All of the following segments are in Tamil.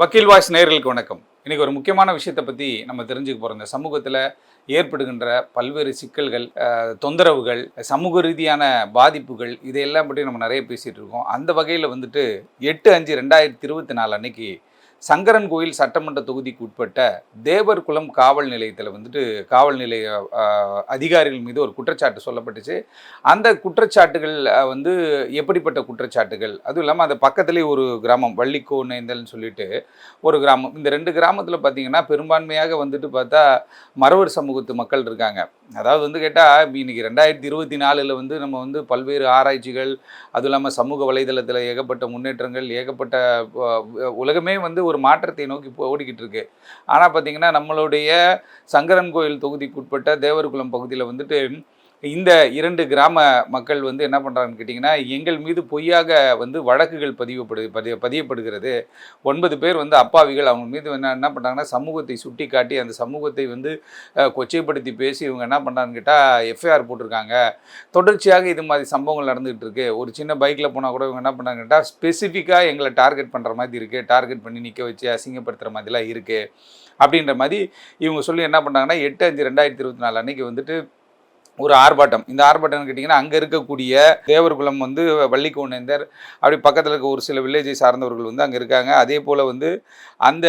வக்கீல் வாய்ஸ் நேர்களுக்கு வணக்கம். இன்றைக்கி ஒரு முக்கியமான விஷயத்தை பற்றி நம்ம தெரிஞ்சுக்க போகிறோம் இந்த சமூகத்தில் ஏற்படுகின்ற பல்வேறு சிக்கல்கள் தொந்தரவுகள் சமூக ரீதியான பாதிப்புகள் இதையெல்லாம் பற்றி நம்ம நிறைய பேசிகிட்டு இருக்கோம். அந்த வகையில் வந்துட்டு எட்டு அஞ்சு ரெண்டாயிரத்தி இருபத்தி நாலு அன்னைக்கு சங்கரன் கோயில் சட்டமன்ற தொகுதிக்கு உட்பட்ட தேவர் குளம் காவல் நிலையத்தில் வந்துட்டு காவல் நிலைய அதிகாரிகள் மீது ஒரு குற்றச்சாட்டு சொல்லப்பட்டுச்சு. அந்த குற்றச்சாட்டுகள் வந்து எப்படிப்பட்ட குற்றச்சாட்டுகள்? அதுவும் இல்லாமல் அந்த பக்கத்துலேயே ஒரு கிராமம் வள்ளிக்கோ நேந்தல்னு சொல்லிட்டு ஒரு கிராமம். இந்த ரெண்டு கிராமத்தில் பார்த்தீங்கன்னா பெரும்பான்மையாக வந்துட்டு பார்த்தா மறவர் சமூகத்து மக்கள் இருக்காங்க. அதாவது வந்து கேட்டால் இன்னைக்கு ரெண்டாயிரத்தி இருபத்தி நாலில் வந்து நம்ம வந்து பல்வேறு ஆராய்ச்சிகள் அதுவும் இல்லாமல் சமூக வலைதளத்தில் ஏகப்பட்ட முன்னேற்றங்கள் ஏகப்பட்ட உலகமே வந்து ஒரு மாற்றத்தை நோக்கி போ- ஓடிக்கிட்டு இருக்கு ஆனால் பார்த்தீங்கன்னா நம்மளுடைய சங்கரன் கோயில் தொகுதிக்கு உட்பட்ட தேவர்குளம் பகுதியில் வந்துட்டு இந்த இரண்டு கிராம மக்கள் வந்து என்ன பண்ணுறாங்கன்னு கேட்டிங்கன்னா எங்கள் மீது பொய்யாக வந்து வழக்குகள் பதிவுப்படு பதிய பதியப்படுகிறது. ஒன்பது பேர் வந்து அப்பாவிகள். அவங்க மீது என்ன என்ன பண்ணுறாங்கன்னா சமூகத்தை சுட்டி காட்டி அந்த சமூகத்தை வந்து கொச்சைப்படுத்தி பேசி இவங்க என்ன பண்ணுறாங்கன்னு கேட்டால் எஃப்ஐஆர் போட்டிருக்காங்க. தொடர்ச்சியாக இது மாதிரி சம்பவங்கள் நடந்துகிட்டு இருக்கு ஒரு சின்ன பைக்கில் போனால் கூட இவங்க என்ன பண்ணாங்க கேட்டால் ஸ்பெசிஃபிக்காக எங்களை டார்கெட் பண்ணுற மாதிரி இருக்குது டார்கெட் பண்ணி நிற்க வச்சு அசிங்கப்படுத்துகிற மாதிரிலாம் இருக்குது அப்படின்ற மாதிரி இவங்க சொல்லி என்ன பண்ணாங்கன்னா எட்டு அஞ்சு ரெண்டாயிரத்தி இருபத்தி நாலு அன்னைக்கு வந்துட்டு ஒரு ஆர்ப்பாட்டம். இந்த ஆர்ப்பாட்டம்னு கேட்டிங்கன்னா அங்கே இருக்கக்கூடிய தேவர்குளம் வந்து வள்ளிக்கோணேந்தர் அப்படி பக்கத்தில் இருக்க ஒரு சில வில்லேஜை சார்ந்தவர்கள் வந்து அங்கே இருக்காங்க. அதே போல் வந்து அந்த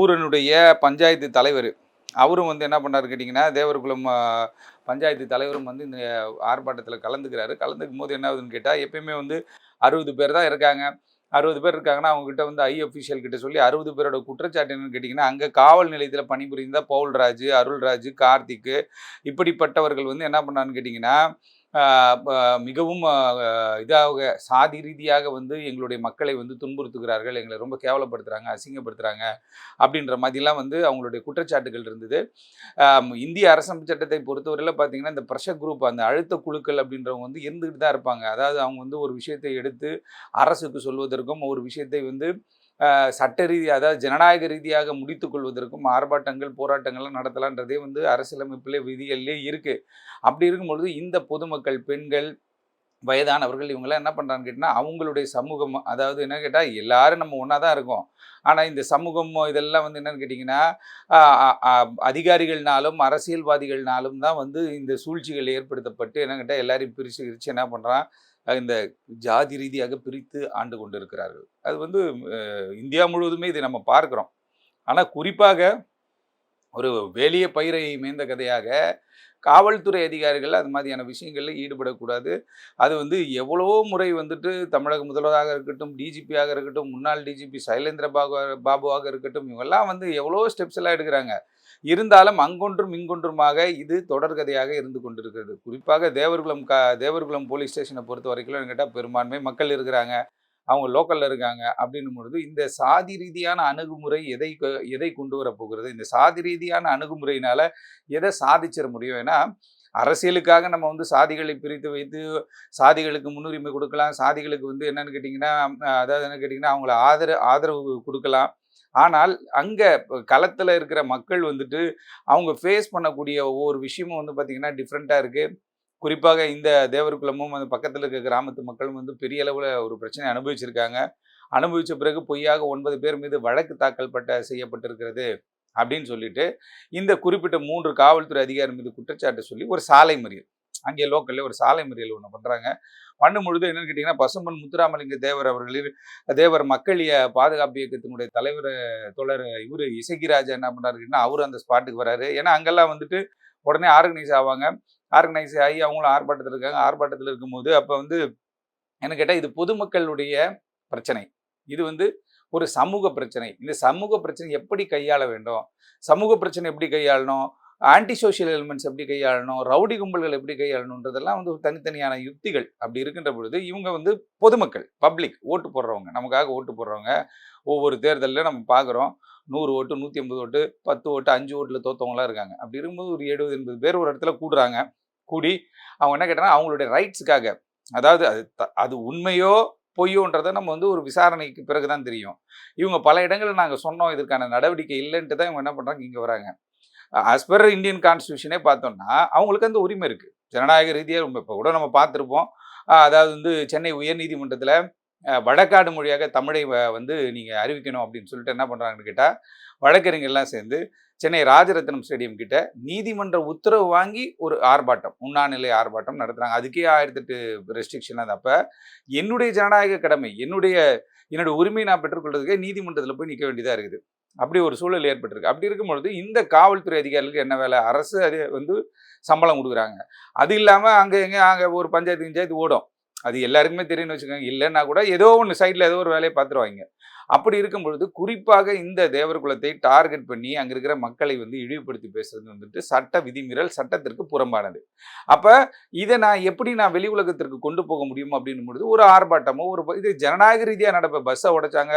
ஊரினுடைய பஞ்சாயத்து தலைவர் அவரும் வந்து என்ன பண்ணார் கேட்டிங்கன்னா தேவர்குளம் பஞ்சாயத்து தலைவரும் வந்து இந்த ஆர்ப்பாட்டத்தில் கலந்துக்கிறாரு. கலந்துக்கும் போது என்ன ஆகுதுன்னு கேட்டால் எப்பயுமே வந்து அறுபது பேர் தான் இருக்காங்க. அறுபது பேர் இருக்காங்கன்னா அவங்ககிட்ட வந்து ஐ அஃபீஷியல் கிட்ட சொல்லி அறுபது பேரோட குற்றச்சாட்டு என்னன்னு கேட்டிங்கன்னா அங்கே காவல் நிலையத்தில் பணிபுரிந்த பவுல்ராஜ் அருள்ராஜ் கார்த்திக் இப்படிப்பட்டவர்கள் வந்து என்ன பண்ணான்னு கேட்டிங்கன்னா மிகவும் இதாக சாதி ரீதியாக வந்து எங்களுடைய மக்களை வந்து துன்புறுத்துகிறார்கள் எங்களை ரொம்ப கேவலப்படுத்துகிறாங்க அசிங்கப்படுத்துகிறாங்க அப்படின்ற மாதிரிலாம் வந்து அவங்களுடைய குற்றச்சாட்டுகள் இருந்தது. இந்திய அரசமைப்பு சட்டத்தை பொறுத்தவரையில் பார்த்தீங்கன்னா இந்த ப்ரெஷர் குரூப் அந்த அழுத்த குழுக்கள் அப்படின்றவங்க வந்து இருந்துக்கிட்டு தான் இருப்பாங்க. அதாவது அவங்க வந்து ஒரு விஷயத்தை எடுத்து அரசுக்கு சொல்வதற்கும் ஒரு விஷயத்தை வந்து சட்ட ரீதியாக அதாவது ஜனநாயக ரீதியாக முடித்து கொள்வதற்கும் ஆர்ப்பாட்டங்கள் போராட்டங்கள்லாம் நடத்தலான்றதே வந்து அரசியலமைப்பில் விதிகள்லேயே இருக்குது அப்படி இருக்கும் பொழுது இந்த பொதுமக்கள் பெண்கள் வயதானவர்கள் இவங்கெல்லாம் என்ன பண்ணுறான்னு கேட்டிங்கன்னா அவங்களுடைய சமூகம் அதாவது என்ன கேட்டால் எல்லாரும் நம்ம ஒன்றா தான் இருக்கோம். ஆனால் இந்த சமூகம் இதெல்லாம் வந்து என்னன்னு கேட்டிங்கன்னா அதிகாரிகள்னாலும் அரசியல்வாதிகள்னாலும் தான் வந்து இந்த சூழ்ச்சிகள் ஏற்படுத்தப்பட்டு என்ன கேட்டால் எல்லாரையும் பிரித்து பிரித்து என்ன பண்ணுறான் இந்த ஜாதி ரீதியாக பிரித்து ஆண்டு கொண்டு இருக்கிறார்கள் அது வந்து இந்தியா முழுவதுமே இதை நம்ம பார்க்குறோம். ஆனால் குறிப்பாக ஒரு வேலிய பயிரை மேய்ந்த கதையாக காவல்துறை அதிகாரிகள் அது மாதிரியான விஷயங்களில் ஈடுபடக்கூடாது. அது வந்து எவ்வளவோ முறை வந்துட்டு தமிழக முதல்வராக இருக்கட்டும் டிஜிபியாக இருக்கட்டும் முன்னாள் டிஜிபி சைலேந்திர பாபு பாபுவாக இருக்கட்டும் இவங்கெல்லாம் வந்து எவ்வளோ ஸ்டெப்ஸ் எல்லாம் எடுக்கிறாங்க. இருந்தாலும் அங்கொன்றும் இங்கொன்றுமாக இது தொடர்கதையாக இருந்து கொண்டிருக்கிறது. குறிப்பாக தேவர்குளம் கா தேவர்குளம் போலீஸ் ஸ்டேஷனை பொறுத்த வரைக்கும் கேட்டால் பெரும்பான்மை மக்கள் இருக்கிறாங்க. அவங்க லோக்கலில் இருக்காங்க அப்படின்னும் பொழுது இந்த சாதி ரீதியான அணுகுமுறை எதை கொ- எதை கொண்டு வர போகிறது? இந்த சாதி ரீதியான அணுகுமுறையினால் எதை சாதிச்சிட முடியும்? ஏன்னா அரசியலுக்காக நம்ம வந்து சாதிகளை பிரித்து வைத்து சாதிகளுக்கு முன்னுரிமை கொடுக்கலாம். சாதிகளுக்கு வந்து என்னன்னு கேட்டிங்கன்னா அதாவது என்ன கேட்டிங்கன்னா அவங்கள ஆதரவு ஆதரவு கொடுக்கலாம். ஆனால் அங்கே களத்தில் இருக்கிற மக்கள் வந்துட்டு அவங்க ஃபேஸ் பண்ணக்கூடிய ஒவ்வொரு விஷயமும் வந்து பார்த்திங்கன்னா டிஃப்ரெண்ட்டாக இருக்குது குறிப்பாக இந்த தேவர்குளமும் அந்த பக்கத்தில் இருக்க கிராமத்து மக்களும் வந்து பெரிய அளவில் ஒரு பிரச்சனை அனுபவிச்சிருக்காங்க. அனுபவித்த பிறகு பொய்யாக ஒன்பது பேர் மீது வழக்கு தாக்கல் பட்ட செய்யப்பட்டிருக்கிறது அப்படின்னு சொல்லிட்டு இந்த குறிப்பிட்ட மூன்று காவல்துறை அதிகாரி மீது குற்றச்சாட்டு சொல்லி ஒரு சாலை மறியல் அங்கே லோக்கல்ல ஒரு சாலை மறியல் ஒன்று பண்ணுறாங்க பண்ணும் பொழுது என்னன்னு கேட்டிங்கன்னா பசும்பன் முத்துராமலிங்க தேவர் அவர்களில் தேவர் மக்களிய பாதுகாப்பு இயக்கத்தினுடைய தலைவர் தோழர் இவர் இசகிராஜா என்ன பண்ணுறாருன்னா அவர் அந்த ஸ்பாட்டுக்கு வராரு. ஏன்னா அங்கெல்லாம் வந்துட்டு உடனே ஆர்கனைஸ் ஆவாங்க. ஆர்கனைஸ் ஆகி அவங்களும் ஆர்ப்பாட்டத்தில் இருக்காங்க. ஆர்ப்பாட்டத்தில் இருக்கும்போது அப்போ வந்து என்ன கேட்டால் இது பொதுமக்களுடைய பிரச்சனை. இது வந்து ஒரு சமூக பிரச்சனை. இந்த சமூக பிரச்சனை எப்படி கையாள வேண்டும்? சமூக பிரச்சனை எப்படி கையாளணும்? ஆன்டி சோஷியல் எலிமெண்ட்ஸ் எப்படி கையாளணும் ரவுடி கும்பல்கள் எப்படி கையாளணுன்றதெல்லாம் வந்து தனித்தனியான யுக்திகள் அப்படி இருக்கின்ற பொழுது இவங்க வந்து பொதுமக்கள் பப்ளிக் ஓட்டு போடுறவங்க. நமக்காக ஓட்டு போடுறவங்க. ஒவ்வொரு தேர்தலில் நம்ம பார்க்குறோம் நூறு ஓட்டு நூற்றி ஐம்பது ஓட்டு பத்து ஓட்டு அஞ்சு ஓட்டில் தோத்தவங்களாம் இருக்காங்க. அப்படி இருக்கும்போது ஒரு எழுபது எண்பது பேர் ஒரு இடத்துல கூடுறாங்க. கூடி அவங்க என்ன கேட்டாங்கன்னா அவங்களுடைய ரைட்ஸுக்காக அதாவது அது த- அது உண்மையோ பொய்யோன்றதை நம்ம வந்து ஒரு விசாரணைக்கு பிறகு தான் தெரியும். இவங்க பல இடங்களில் நாங்கள் சொன்னோம் இதற்கான நடவடிக்கை இல்லைன்ட்டு தான் இவங்க என்ன பண்ணுறாங்க இங்கே வராங்க. ஆஸ் பர் இந்தியன் கான்ஸ்டியூஷனே பார்த்தோம்னா அவங்களுக்கு அந்த உரிமை இருக்குது ஜனநாயக ரீதியாக ரொம்ப இப்போ கூட நம்ம பார்த்துருப்போம். அதாவது வந்து சென்னை உயர்நீதிமன்றத்தில் வடக்காடு மொழியாக தமிழை வந்து நீங்கள் அறிவிக்கணும் அப்படின்னு சொல்லிட்டு என்ன பண்ணுறாங்கன்னு கேட்டால் வழக்கறிஞர்லாம் சேர்ந்து சென்னை ராஜரத்னம் ஸ்டேடியம் கிட்ட நீதிமன்ற உத்தரவு வாங்கி ஒரு ஆர்ப்பாட்டம் உண்ணாநிலை ஆர்ப்பாட்டம் நடத்துகிறாங்க அதுக்கே ஆயிரத்தெட்டு ரெஸ்ட்ரிக்ஷன் அது அப்போ என்னுடைய ஜனநாயக கடமை என்னுடைய என்னோட உரிமையை நான் பெற்றுக்கொள்றதுக்கே நீதிமன்றத்தில் போய் நிற்க வேண்டியதாக இருக்குது. அப்படி ஒரு சூழல் ஏற்பட்டிருக்கு. அப்படி இருக்கும் பொழுது இந்த காவல்துறை அதிகாரிகளுக்கு என்ன வேலை? அரசு அது வந்து சம்பளம் கொடுக்குறாங்க. அது இல்லாமல் அங்கே எங்கே அங்கே ஒரு பஞ்சாயத்து பஞ்சாயத்து ஓடும். அது எல்லாருக்குமே தெரியும்னு வச்சுக்கோங்க. இல்லைன்னா கூட ஏதோ ஒன்று சைடில் ஏதோ ஒரு வேலையை பார்த்துருவாங்க. அப்படி இருக்கும் பொழுது குறிப்பாக இந்த தேவர் குலத்தை டார்கெட் பண்ணி அங்கே இருக்கிற மக்களை வந்து இழிவுபடுத்தி பேசுறது வந்துட்டு சட்ட விதிமீறல் சட்டத்திற்கு புறம்பானது. அப்போ இதை நான் எப்படி நான் வெளி உலகத்திற்கு கொண்டு போக முடியும் அப்படின்னும் பொழுது ஒரு ஆர்ப்பாட்டமோ ஒரு இது ஜனநாயக ரீதியாக நடப்ப பஸ்ஸை உடைச்சாங்க.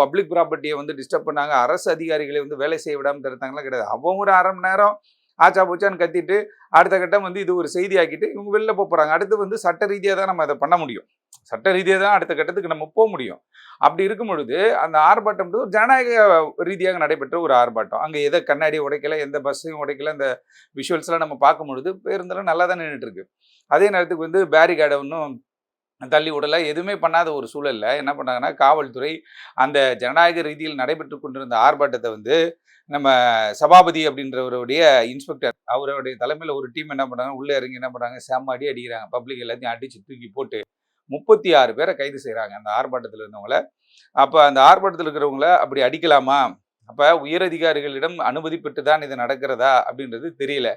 பப்ளிக் ப்ராப்பர்ட்டியை வந்து டிஸ்டர்ப் பண்ணாங்க. அரசு அதிகாரிகளை வந்து வேலை செய்ய விடாமல் தடுத்தாங்கலாம் கிடையாது. அவங்க ஒரு அரை மணி நேரம் ஆச்சா போச்சான்னு கத்திட்டு அடுத்த கட்டம் வந்து இது ஒரு செய்தி ஆக்கிட்டு இவங்க வெளில போக போகிறாங்க அடுத்து வந்து சட்ட ரீதியாக தான் நம்ம அதை பண்ண முடியும். சட்ட ரீதியாக தான் அடுத்த கட்டத்துக்கு நம்ம போக முடியும். அப்படி இருக்கும் பொழுது அந்த ஆர்ப்பாட்டம் ஒரு ஜனநாயக ரீதியாக நடைபெற்ற ஒரு ஆர்ப்பாட்டம். அங்கே எதை கண்ணாடி உடைக்கல எந்த பஸ்ஸையும் உடைக்கல அந்த விஷுவல்ஸ்லாம் நம்ம பார்க்கும் பொழுது பேருந்தெல்லாம் நல்லா தான் நின்றுட்டுருக்கு அதே நேரத்துக்கு வந்து பேரிகார்டை ஒன்றும் தள்ளி விடலை. எதுவுமே பண்ணாத ஒரு சூழல்ல என்ன பண்ணாங்கன்னா காவல்துறை அந்த ஜனநாயக ரீதியில் நடைபெற்று கொண்டிருந்த ஆர்ப்பாட்டத்தை வந்து நம்ம சபாபதி அப்படின்றவருடைய இன்ஸ்பெக்டர் அவருடைய தலைமையில் ஒரு டீம் என்ன பண்ணுறாங்க உள்ளே இறங்கி என்ன பண்ணுறாங்க செம்ம அடி அடிக்கிறாங்க. பப்ளிக் எல்லாத்தையும் அடித்து தூக்கி போட்டு முப்பத்தி ஆறு பேரை கைது செய்கிறாங்க அந்த ஆர்ப்பாட்டத்தில் இருந்தவங்கள. அப்போ அந்த ஆர்ப்பாட்டத்தில் இருக்கிறவங்கள அப்படி அடிக்கலாமா? அப்போ உயரதிகாரிகளிடம் அனுமதி பெற்று தான் இது நடக்கிறதா? அப்படின்றது தெரியல.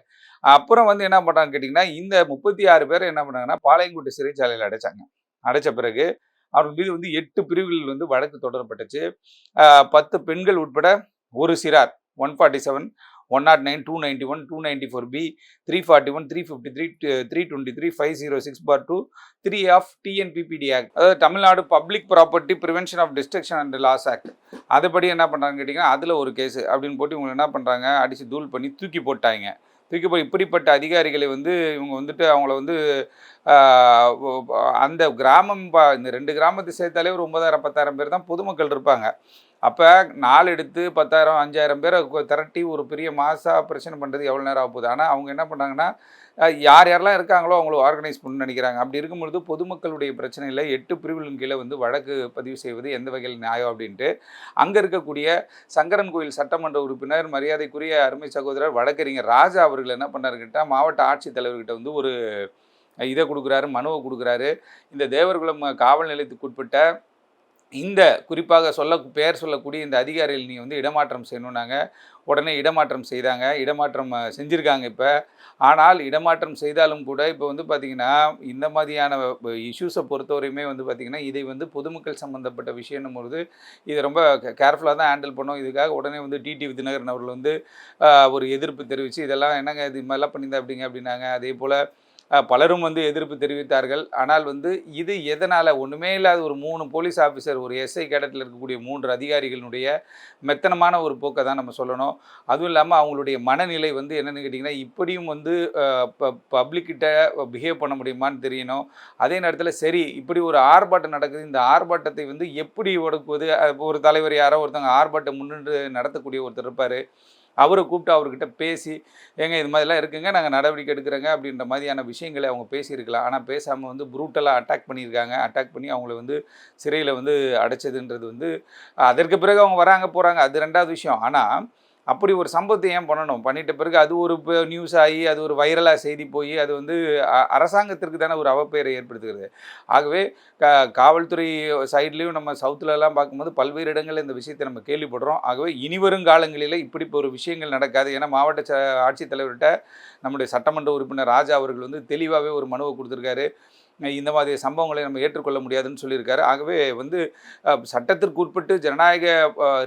அப்புறம் வந்து என்ன பண்ணுறாங்க கேட்டிங்கன்னா இந்த முப்பத்தி ஆறு பேரை என்ன பண்ணாங்கன்னா பாளையங்கோட்டை சிறைச்சாலையில் அடைச்சாங்க. அடைச்ச பிறகு அவர்கள் மீது வந்து எட்டு பிரிவுகளில் வந்து வழக்கு தொடரப்பட்டுச்சு. பத்து பெண்கள் உட்பட ஒரு சிறார். One forty seven one naught nine two ninety one two ninety four B three forty one three fifty three three twenty three five zero six four two three of TNPPD act அதாவது Tamil Nadu public property prevention of destruction and loss act அதுபடி என்ன பண்ணுறாங்கன்னு கேட்டிங்கன்னா அதில் ஒரு கேஸ் அப்படின்னு போட்டு இவங்க என்ன பண்ணுறாங்க அடித்து தூள் பண்ணி தூக்கி போட்டாங்க. தூக்கி போய் இப்படிப்பட்ட அதிகாரிகளை வந்து இவங்க வந்துட்டு அவங்கள வந்து அந்த கிராமம் இந்த ரெண்டு கிராமத்தை சேர்த்தாலே ஒரு ஒன்பதாயிரம் பத்தாயிரம் பேர் தான் பொதுமக்கள் இருப்பாங்க. அப்போ நாலு எடுத்து பத்தாயிரம் அஞ்சாயிரம் பேரை திரட்டி ஒரு பெரிய மாசாக பிரச்சனை பண்ணுறது எவ்வளோ நேரம் ஆக போகுது? ஆனால் அவங்க என்ன பண்ணாங்கன்னா யார் யாரெல்லாம் இருக்காங்களோ அவங்கள ஆர்கனைஸ் பண்ணணும் நினைக்கிறாங்க. அப்படி இருக்கும்பொழுது பொதுமக்களுடைய பிரச்சனையில் எட்டு பிரிவுகளின் கீழே வந்து வழக்கு பதிவு செய்வது எந்த வகையில் நியாயம் அப்படின்ட்டு அங்கே இருக்கக்கூடிய சங்கரன் கோயில் சட்டமன்ற உறுப்பினர் மரியாதைக்குரிய அருமை சகோதரர் வழக்கறிஞர் ராஜா அவர்கள் என்ன பண்ணாருக்கிட்ட மாவட்ட ஆட்சித்தலைவர்கிட்ட வந்து ஒரு இதை கொடுக்குறாரு மனுவை கொடுக்குறாரு. இந்த தேவர்குளம் காவல் நிலையத்துக்கு உட்பட்ட இந்த குறிப்பாக சொல்ல பெயர் சொல்லக்கூடிய இந்த அதிகாரிகள் நீங்கள் வந்து இடமாற்றம் செய்யணுன்னாங்க உடனே இடமாற்றம் செய்தாங்க. இடமாற்றம் செஞ்சுருக்காங்க இப்போ. ஆனால் இடமாற்றம் செய்தாலும் கூட இப்போ வந்து பார்த்திங்கன்னா இந்த மாதிரியான இஷ்யூஸை பொறுத்தவரையுமே வந்து பார்த்திங்கன்னா இதை வந்து பொதுமக்கள் சம்மந்தப்பட்ட விஷயம்னும் பொழுது இதை ரொம்ப கேர்ஃபுல்லாக தான் ஹேண்டில் பண்ணோம். இதுக்காக உடனே வந்து டிடி விதிநகரன் அவர்கள் வந்து ஒரு எதிர்ப்பு தெரிவித்து இதெல்லாம் என்னங்க இது மாதிரிலாம் பண்ணியிருந்தா அப்படிங்க அப்படின்னாங்க. அதே போல் பலரும் வந்து எதிர்ப்பு தெரிவித்தார்கள். ஆனால் வந்து இது எதனால்? ஒன்றுமே இல்லாத ஒரு மூணு போலீஸ் ஆஃபீஸர் ஒரு எஸ்ஐ கேடட்டில் இருக்கக்கூடிய மூன்று அதிகாரிகளினுடைய மெத்தனமான ஒரு போக்கை தான் நம்ம சொல்லணும். அதுவும் இல்லாமல் அவங்களுடைய மனநிலை வந்து என்னென்னு கேட்டிங்கன்னா இப்படியும் வந்து பப்ளிக்கிட்ட பிஹேவ் பண்ண முடியுமான்னு தெரியணும். அதே நேரத்தில் சரி இப்படி ஒரு ஆர்ப்பாட்டம் நடக்குது. இந்த ஆர்ப்பாட்டத்தை வந்து எப்படி ஒடுக்குவது? ஒரு தலைவர் யாரோ ஒருத்தவங்க ஆர்ப்பாட்டம் முன்னின்று நடத்தக்கூடிய ஒருத்தர் இருப்பார். அவரை கூப்பிட்டு அவர்கிட்ட பேசி ஏங்க இது மாதிரிலாம் இருக்குங்க நாங்கள் நடவடிக்கை எடுக்கிறோங்க அப்படின்ற மாதிரியான விஷயங்களை அவங்க பேசியிருக்கலாம். ஆனால் பேசாமல் வந்து ப்ரூட்டலாக அட்டாக் பண்ணியிருக்காங்க. அட்டாக் பண்ணி அவங்கள வந்து சிறையில் வந்து அடைச்சதுன்றது வந்து அதற்கு பிறகு அவங்க வராங்க போகிறாங்க அது ரெண்டாவது விஷயம். ஆனால் அப்படி ஒரு சம்பவத்தை ஏன் பண்ணணும்? பண்ணிட்ட பிறகு அது ஒரு நியூஸ் ஆகி அது ஒரு வைரலாக செய்தி போய் அது வந்து அ- அரசாங்கத்திற்கு தானே ஒரு அவப்பெயரை ஏற்படுத்துகிறது. ஆகவே க காவல்துறை சைட்லேயும் நம்ம சவுத்துலலாம் பார்க்கும்போது பல்வேறு இடங்களில் இந்த விஷயத்தை நம்ம கேள்விப்படுறோம். ஆகவே இனிவரும் காலங்களில் இப்படி ஒரு விஷயங்கள் நடக்காது. ஏன்னா மாவட்ட ச ஆட்சித்தலைவர்கிட்ட நம்முடைய சட்டமன்ற உறுப்பினர் ராஜா அவர்கள் வந்து தெளிவாகவே ஒரு மனுவை கொடுத்துருக்காரு. இந்த மாதிரி சம்பவங்களை நம்ம ஏற்றுக்கொள்ள முடியாதுன்னு சொல்லியிருக்காரு. ஆகவே வந்து சட்டத்திற்கு உட்பட்டு ஜனநாயக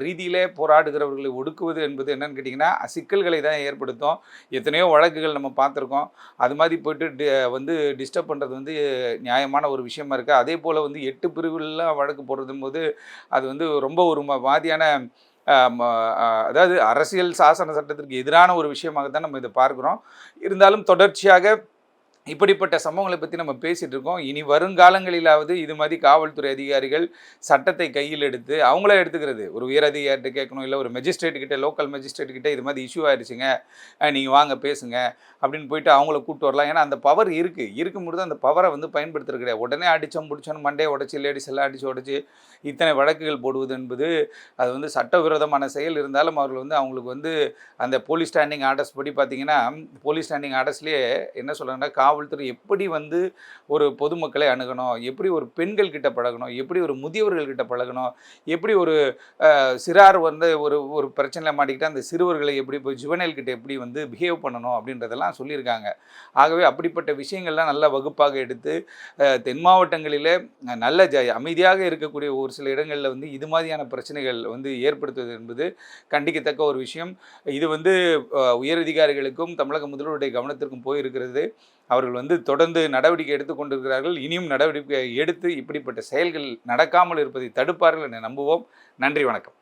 ரீதியிலே போராடுகிறவர்களை ஒடுக்குவது என்பது என்னன்னு கேட்டிங்கன்னா சிக்கல்களை தான் ஏற்படுத்தும். எத்தனையோ வழக்குகள் நம்ம பார்த்துருக்கோம். அது மாதிரி போயிட்டு டி வந்து டிஸ்டர்ப் பண்ணுறது வந்து நியாயமான ஒரு விஷயமா இருக்குது அதே போல் வந்து எட்டு பிரிவுலாம் வழக்கு போடுறதும் போது அது வந்து ரொம்ப ஒரு மாதிரியான ம- அதாவது அரசியல் சாசன சட்டத்திற்கு எதிரான ஒரு விஷயமாக தான் நம்ம இதை பார்க்குறோம். இருந்தாலும் தொடர்ச்சியாக இப்படிப்பட்ட சம்பவங்களை பற்றி நம்ம பேசிகிட்டு இருக்கோம். இனி வருங்காலங்களிலாவது இது மாதிரி காவல்துறை அதிகாரிகள் சட்டத்தை கையில் எடுத்து அவங்களே எடுத்துக்கிறது. ஒரு உயர் கேட்கணும் இல்லை ஒரு மெஜிஸ்ட்ரேட் கிட்ட லோக்கல் மெஜிஸ்ட்ரேட் கிட்ட இது மாதிரி இஷ்யூ ஆயிடுச்சுங்க. நீங்கள் வாங்க பேசுங்க அப்படின்னு போயிட்டு அவங்கள கூப்பிட்டு வரலாம். ஏன்னா அந்த பவர் இருக்குது இருக்கும்போது அந்த பவரை வந்து பயன்படுத்துறது கிடையாது. உடனே அடித்தோம் பிடிச்சோன்னு மண்டே உடச்சி லேடிஸ் எல்லாம் அடித்து உடச்சி இத்தனை வழக்குகள் போடுவது என்பது அது வந்து சட்டவிரோதமான செயல். இருந்தாலும் அவர்கள் வந்து அவங்களுக்கு வந்து அந்த போலீஸ் ஸ்டாண்டிங் ஆர்டர்ஸ் படி பார்த்தீங்கன்னா போலீஸ் ஸ்டாண்டிங் ஆர்டர்ஸ்லேயே என்ன சொல்கிறாங்கன்னா காவல்துறை எப்படி வந்து ஒரு பொதுமக்களை அணுகணும்? எப்படி ஒரு பெண்கள் கிட்ட பழகணும்? எப்படி ஒரு முதியவர்கள் கிட்ட பழகணும்? எப்படி ஒரு சிறார் வந்து ஒரு ஒரு பிரச்சனையில் மாட்டிக்கிட்டால் அந்த சிறுவர்களை எப்படி போய் ஜுவனல் கிட்ட எப்படி வந்து பிஹேவ் பண்ணணும் அப்படின்றதெல்லாம் சொல்லியிருக்காங்க. ஆகவே அப்படிப்பட்ட விஷயங்கள்லாம் நல்ல வகுப்பாக எடுத்து தென் மாவட்டங்களிலே நல்ல ஜ அமைதியாக இருக்கக்கூடிய ஒரு சில இடங்களில் வந்து இது மாதிரியான பிரச்சனைகள் வந்து ஏற்படுத்துவது என்பது கண்டிக்கத்தக்க ஒரு விஷயம். இது வந்து உயரதிகாரிகளுக்கும் தமிழக முதல்வருடைய கவனத்திற்கும் போயிருக்கிறது. அவர்கள் வந்து தொடர்ந்து நடவடிக்கை எடுத்துக்கொண்டிருக்கிறார்கள் இனியும் நடவடிக்கை எடுத்து இப்படிப்பட்ட செயல்கள் நடக்காமல் இருப்பதை தடுப்பார்கள் என நம்புவோம். நன்றி வணக்கம்.